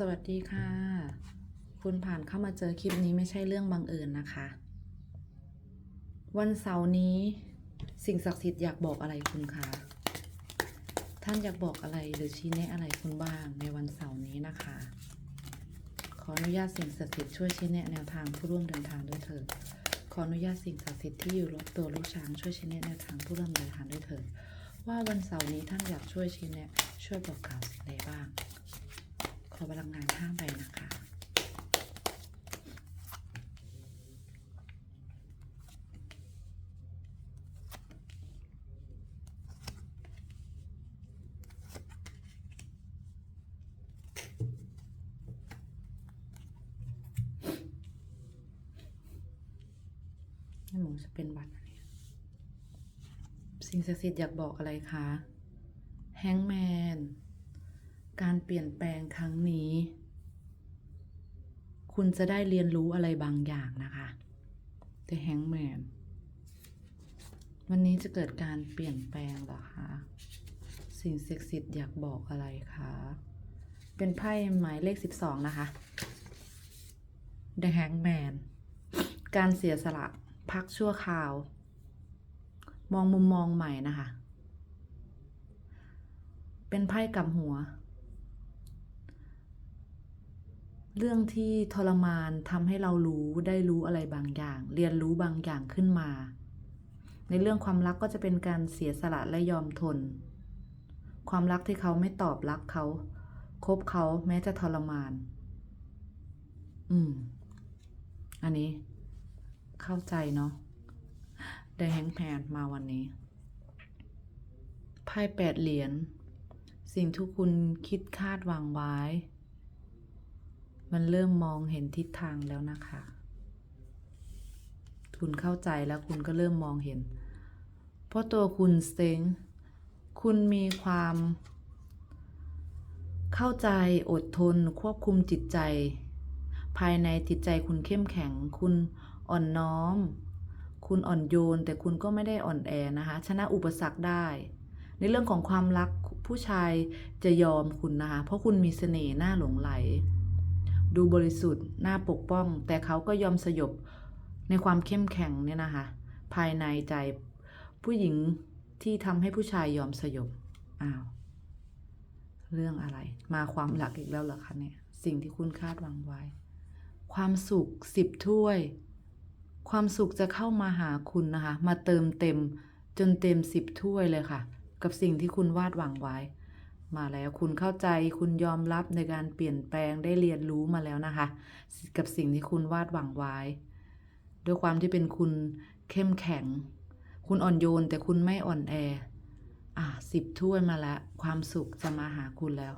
สวัสดีค่ะ คุณผ่านเข้ามาเจอคลิปนี้ไม่ใช่เรื่องบังเอิญนะคะ วันเสาร์นี้ สิ่งศักดิ์สิทธิ์อยากบอกอะไรคุณคะท่านอยากบอกอะไรหรือชี้แนะอะไรคุณบ้างในวันเสาร์นี้นะคะ ขออนุญาตสิ่งศักดิ์สิทธิ์ช่วยชี้แนะแนวทางผู้ร่วมเดินทางด้วยเถิดขออนุญาตสิ่งศักดิ์สิทธิ์ที่อยู่รอบตัวลูกช้างช่วยชี้แนะแนวทางผู้ร่วมเดินทางด้วยเถิดว่าวันเสาร์นี้ท่านอยากช่วยชี้แนะช่วยบอกกล่าวสิ่งใดบ้าง ขอพลังงานห้าใบนะคะให้หมูจะเป็นบัตรอะไรสิ่งศักดิ์สิทธิ์อยากบอกอะไรคะ แฮงแมน การเปลี่ยนแปลงครั้งนี้ คุณจะได้เรียนรู้อะไรบางอย่างนะคะแต่แฮงแมนวันนี้จะเกิดการเปลี่ยนแปลงหรอคะ สิ่งศักดิ์สิทธิ์อยากบอกอะไรคะ เป็นไพ่หมายเลขสิบสองนะคะ The Hangman การเสียสละพักชั่วคราว มองมุมมองใหม่นะคะ เป็นไพ่กลับหัว เรื่องที่ทรมานทำให้เรารู้ได้รู้อะไรบางอย่าง เรียนรู้บางอย่างขึ้นมา ในเรื่องความรักก็จะเป็นการเสียสละและยอมทน ความรักที่เขาไม่ตอบรักเขาคบเขาแม้จะทรมาน อืม อันนี้ เข้าใจเนาะได้แฮงแพนมาวันนี้ไพ่แปดเหรียญสิ่งที่คุณคิดคาดหวังไว้ มันเริ่มมองเห็นทิศทางแล้วนะคะ คุณเข้าใจแล้วคุณก็เริ่มมองเห็น เพราะตัวคุณสเต็งคุณมีความ เข้าใจอดทนควบคุมจิตใจ ภายในจิตใจคุณเข้มแข็ง คุณอ่อนน้อม คุณอ่อนโยน แต่คุณก็ไม่ได้อ่อนแอนะคะ ชนะอุปสรรคได้ ในเรื่องของความรักผู้ชายจะยอมคุณนะคะ เพราะคุณมีเสน่ห์น่าหลงไหล ดูบริสุทธิ์น่าปกป้อง แต่เขาก็ยอมสยบในความเข้มแข็งเนี่ยนะคะ ภายในใจผู้หญิงที่ทำให้ผู้ชายยอมสยบอ้าวเรื่องอะไร มาความหลักอีกแล้วเหรอคะเนี่ย สิ่งที่คุณคาดหวังไว้ ความสุขสิบถ้วย ความสุขจะเข้ามาหาคุณนะคะ มาเติมเต็มจนเต็มสิบถ้วยเลยค่ะ กับสิ่งที่คุณวาดหวังไว้ มาแล้วคุณเข้าใจคุณยอมรับในการเปลี่ยนแปลงได้เรียนรู้มาแล้วนะคะ กับสิ่งที่คุณวาดหวังไว้ ด้วยความที่เป็นคุณเข้มแข็ง คุณอ่อนโยนแต่คุณไม่อ่อนแอ อะสิบถ้วยมาแล้วความสุขจะมาหาคุณแล้ว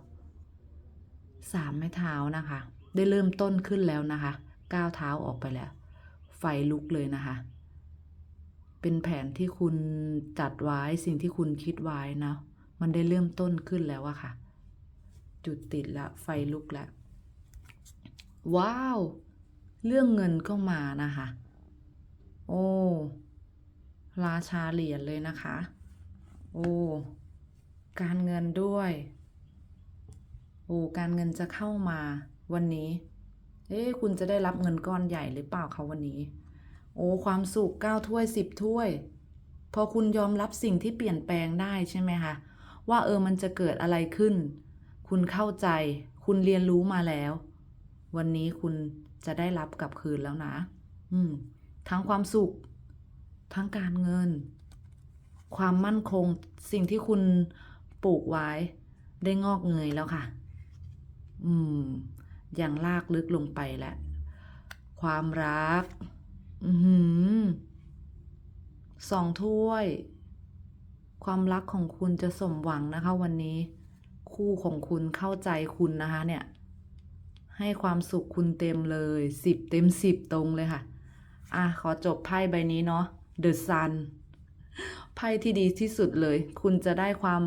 สามไม้เท้านะคะ ได้เริ่มต้นขึ้นแล้วนะคะก้าวเท้าออกไปแล้ว ไฟลุกเลยนะคะ เป็นแผนที่คุณจัดไว้สิ่งที่คุณคิดไว้นะ มันได้เริ่มต้นขึ้นแล้วอะค่ะ จุดติดละไฟลุกแล้วว้าว เรื่องเงินก็มานะคะ โอ้ราชาเหรียญเลยนะคะ โอ้การเงินด้วย โอ้การเงินจะเข้ามาวันนี้ เอ๊ะคุณจะได้รับเงินก้อนใหญ่หรือเปล่าคะวันนี้ โอ้ความสุขเก้าถ้วยสิบถ้วย พอคุณยอมรับสิ่งที่เปลี่ยนแปลงได้ใช่ไหมคะ ว่าเออมันจะเกิดอะไรขึ้น คุณเข้าใจ คุณเรียนรู้มาแล้ว วันนี้คุณจะได้รับกลับคืนแล้วนะ อืม ทั้งความสุข ทั้งการเงิน ความมั่นคง สิ่งที่คุณปลูกไว้ ได้งอกเงยแล้วค่ะ อืม อย่างลากลึกลงไปแหละ ความรัก อือหือสองถ้วย ความรักของคุณจะสมหวังนะคะ วันนี้ คู่ของคุณเข้าใจคุณนะคะเนี่ย ให้ความสุขคุณเต็มเลยสิบเต็มสิบตรงเลยค่ะ อะ ขอจบไพ่ใบนี้เนาะ The Sun ไพ่ที่ดีที่สุดเลย คุณจะได้ความ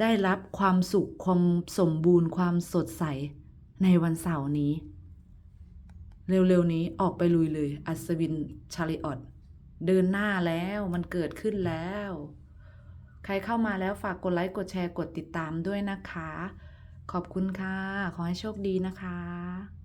ได้รับความสุขความสมบูรณ์ความสดใส ในวันเสาร์นี้ เร็วๆนี้ออกไปลุยเลย อัศวินชาริออตเดินหน้าแล้วมันเกิดขึ้นแล้ว ใครเข้ามาแล้วฝากกดไลค์กดแชร์กดติดตามด้วยนะคะ ขอบคุณค่ะ ขอให้โชคดีนะคะ